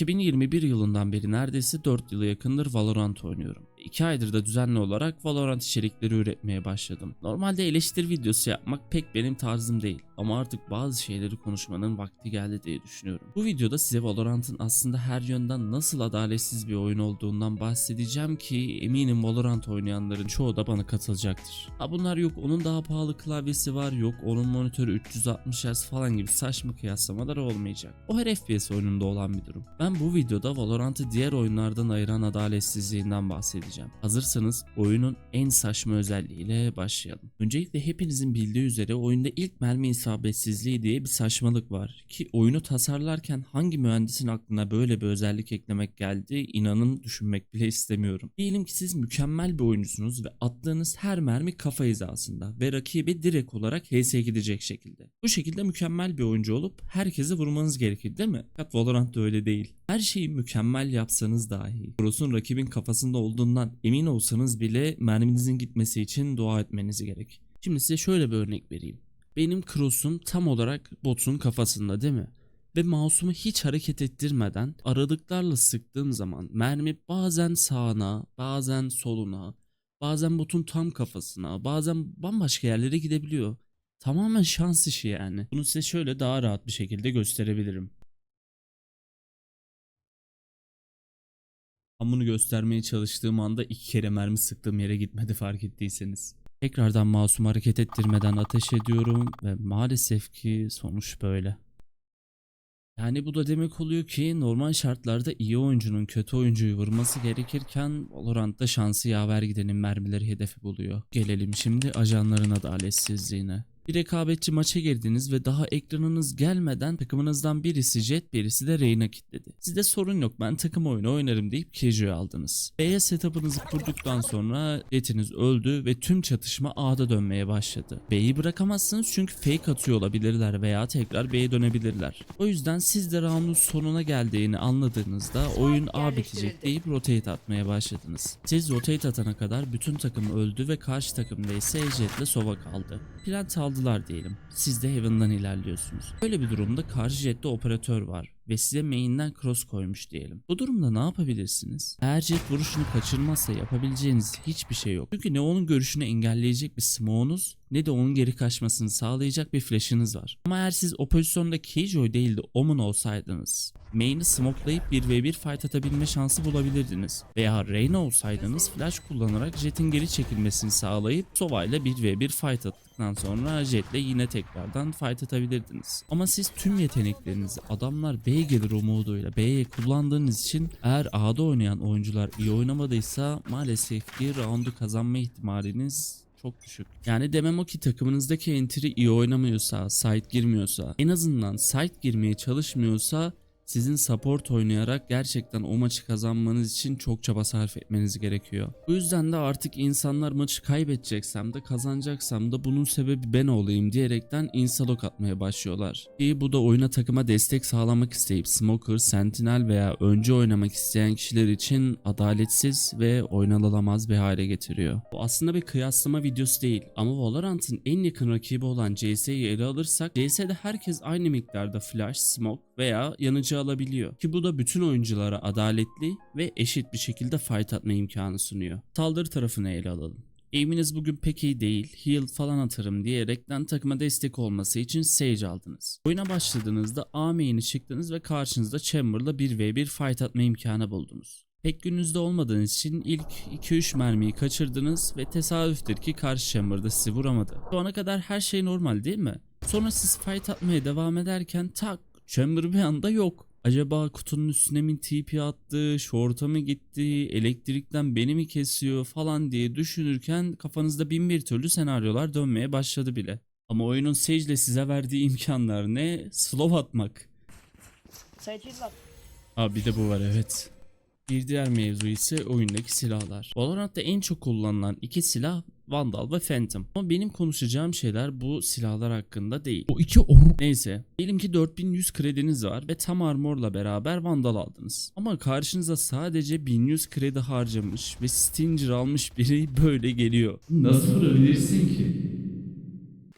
2021 yılından beri neredeyse 4 yılı yakındır Valorant oynuyorum. 2 aydır da düzenli olarak Valorant içerikleri üretmeye başladım. Normalde eleştiri videosu yapmak pek benim tarzım değil ama artık bazı şeyleri konuşmanın vakti geldi diye düşünüyorum. Bu videoda size Valorant'ın aslında her yönden nasıl adaletsiz bir oyun olduğundan bahsedeceğim ki eminim Valorant oynayanların çoğu da bana katılacaktır. Ha bunlar yok onun daha pahalı klavyesi var yok onun monitörü 360 Hz falan gibi saçma kıyaslamalar olmayacak. O her FPS oyununda olan bir durum. Ben bu videoda Valorant'ı diğer oyunlardan ayıran adaletsizliğinden bahsedeceğim. Hazırsanız oyunun en saçma özelliğiyle başlayalım. Öncelikle hepinizin bildiği üzere oyunda ilk mermi isabetsizliği diye bir saçmalık var ki oyunu tasarlarken hangi mühendisin aklına böyle bir özellik eklemek geldi inanın düşünmek bile istemiyorum. Diyelim ki siz mükemmel bir oyuncusunuz ve attığınız her mermi kafa hizasında ve rakibi direkt olarak HS gidecek şekilde. Bu şekilde mükemmel bir oyuncu olup herkese vurmanız gerekir değil mi? Fakat Valorant'ta öyle değil. Her şeyi mükemmel yapsanız dahi Cross'un rakibin kafasında olduğundan emin olsanız bile merminizin gitmesi için dua etmeniz gerek. Şimdi size şöyle bir örnek vereyim. Benim Cross'um tam olarak botun kafasında değil mi? Ve mouse'umu hiç hareket ettirmeden aralıklarla sıktığım zaman mermi bazen sağına, bazen soluna, bazen botun tam kafasına, bazen bambaşka yerlere gidebiliyor. Tamamen şans işi yani. Bunu size şöyle daha rahat bir şekilde gösterebilirim. Ben bunu göstermeye çalıştığım anda iki kere mermi sıktığım yere gitmedi fark ettiyseniz. Tekrardan mouse'umu hareket ettirmeden ateş ediyorum ve maalesef ki sonuç böyle. Yani bu da demek oluyor ki normal şartlarda iyi oyuncunun kötü oyuncuyu vurması gerekirken Valorant'ta şansı yaver gidenin mermileri hedefi buluyor. Gelelim şimdi ajanların adaletsizliğine. Bir rekabetçi maça girdiniz ve daha ekranınız gelmeden takımınızdan birisi Jet birisi de Reyna kilitledi. Sizde sorun yok ben takım oyunu oynarım deyip Killjoy'u aldınız. B'ye setup'ınızı kurduktan sonra Jet'iniz öldü ve tüm çatışma A'da dönmeye başladı. B'yi bırakamazsınız çünkü fake atıyor olabilirler veya tekrar B'ye dönebilirler. O yüzden siz de round'un sonuna geldiğini anladığınızda oyun A bitecek deyip rotate atmaya başladınız. Siz rotate atana kadar bütün takım öldü ve karşı takımda ise Jet'le Sova kaldı. Plant aldılar diyelim. Siz de Heaven'dan ilerliyorsunuz. Böyle bir durumda karşı jette operatör var ve size main'den cross koymuş diyelim. Bu durumda ne yapabilirsiniz? Eğer jet vuruşunu kaçırmazsa yapabileceğiniz hiçbir şey yok. Çünkü ne onun görüşünü engelleyecek bir smoke'unuz ne de onun geri kaçmasını sağlayacak bir flash'ınız var. Ama eğer siz o pozisyonda Killjoy değil de Omen olsaydınız main'i smokelayıp 1v1 fight atabilme şansı bulabilirdiniz. Veya Reyna olsaydınız flash kullanarak Jet'in geri çekilmesini sağlayıp Sova ile 1v1 fight attıktan sonra Jet'le yine tekrardan fight atabilirdiniz. Ama siz tüm yeteneklerinizi adamlar B gelir umuduyla B'ye kullandığınız için eğer A'da oynayan oyuncular iyi oynamadıysa maalesef ki roundu kazanma ihtimaliniz çok düşük. Yani demem o ki takımınızdaki entry iyi oynamıyorsa, site girmiyorsa, en azından site girmeye çalışmıyorsa sizin support oynayarak gerçekten o maçı kazanmanız için çok çaba sarf etmeniz gerekiyor. Bu yüzden de artık insanlar maçı kaybedeceksem de kazanacaksam da bunun sebebi ben olayım diyerekten insalok atmaya başlıyorlar. Ki bu da oyuna takıma destek sağlamak isteyip Smoker, Sentinel veya önce oynamak isteyen kişiler için adaletsiz ve oynanılamaz bir hale getiriyor. Bu aslında bir kıyaslama videosu değil ama Valorant'ın en yakın rakibi olan CS'yi ele alırsak CS'de herkes aynı miktarda flash, smoke veya yanıcı alabiliyor. Ki bu da bütün oyunculara adaletli ve eşit bir şekilde fight atma imkanı sunuyor. Saldırı tarafını ele alalım. Aim'iniz bugün pek iyi değil, heal falan atarım diyerekten takıma destek olması için Sage aldınız. Oyuna başladığınızda A main'i çıktınız ve karşınızda Chamber'la 1v1 fight atma imkanı buldunuz. Pek gününüzde olmadığınız için ilk 2-3 mermiyi kaçırdınız ve tesadüftür ki karşı Chamber'da sizi vuramadı. Şu ana kadar her şey normal değil mi? Sonra siz fight atmaya devam ederken tak Chamber bir anda yok. Acaba kutunun üstüne mi TP attı, short'a mı gitti, elektrikten beni mi kesiyor falan diye düşünürken kafanızda bin bir türlü senaryolar dönmeye başladı bile. Ama oyunun Sage ile size verdiği imkanlar ne? Slow atmak. Sage var. Aa bir de bu var evet. Bir diğer mevzu ise oyundaki silahlar. Valorant'ta en çok kullanılan iki silah Vandal ve Phantom. Ama benim konuşacağım şeyler bu silahlar hakkında değil. O iki or... Neyse. Diyelim ki 4100 krediniz var ve tam armorla beraber Vandal aldınız. Ama karşınıza sadece 1100 kredi harcamış ve Stinger almış biri böyle geliyor. Nasıl vurabilirsin ki?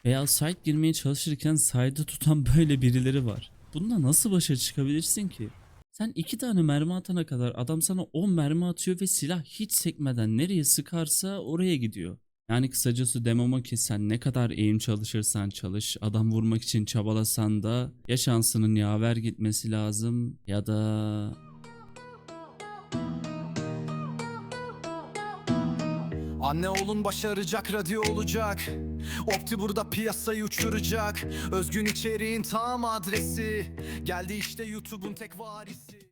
Veya site girmeye çalışırken side'ı tutan böyle birileri var. Bununla nasıl başa çıkabilirsin ki? Sen iki tane mermi atana kadar adam sana 10 mermi atıyor ve silah hiç sekmeden nereye sıkarsa oraya gidiyor. Yani kısacası demem o ki sen ne kadar eğim çalışırsan çalış, adam vurmak için çabalasan da ya şansının yaver gitmesi lazım ya da Anne oğlun başaracak radyo olacak. Opti burada piyasayı uçuracak. Özgün içeriğin tam adresi. Geldi işte YouTube'un tek varisi